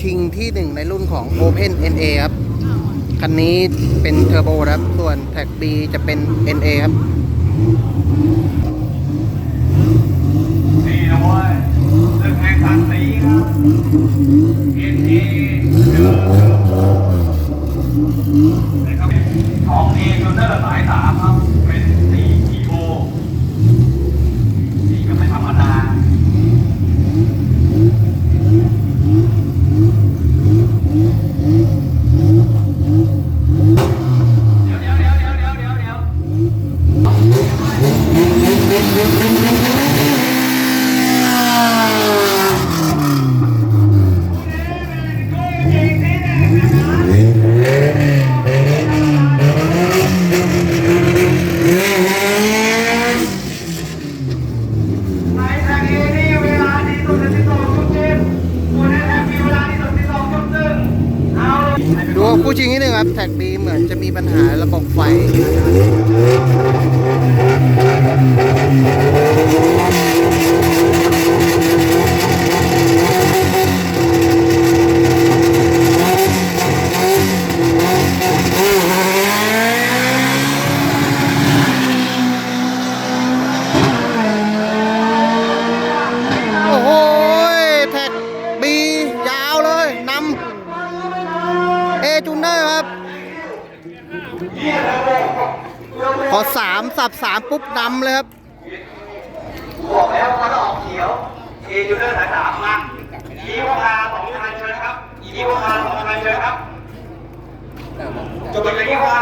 ชิงที่หนึ่งในรุ่นของ Open NA ครับ คันนี้เป็นเทอร์โบครับ ส่วนแท็ก B จะเป็น NA ครับนี่นะเว้ยเรื่องแห่งศักดิ์ศรีครับเอ็นเอเจอรับของเอจูเนอร์สายสามครับ เป็นสีอีโบสีก็ไม่ธรรมดา เดี๋ยวเดี๋ยวเดี๋ยวเดี๋ยวเดี๋ยวเดี๋ยวเดี๋ยว ในแท็กเอนี่เวลา ดูคู่จริงนิดนึงครับ แท็ก B เหมือนจะมีปัญหาระบบไฟ เนอร์ครับ พอสามสับสามปุ๊บนำเลยครับบอกแล้วว่าออกเขียวเอยูเนอร์สายสามมายีวคาสองคันเชิญครับยีวคาสองคันเชิญครับจบไปเลยยีวคา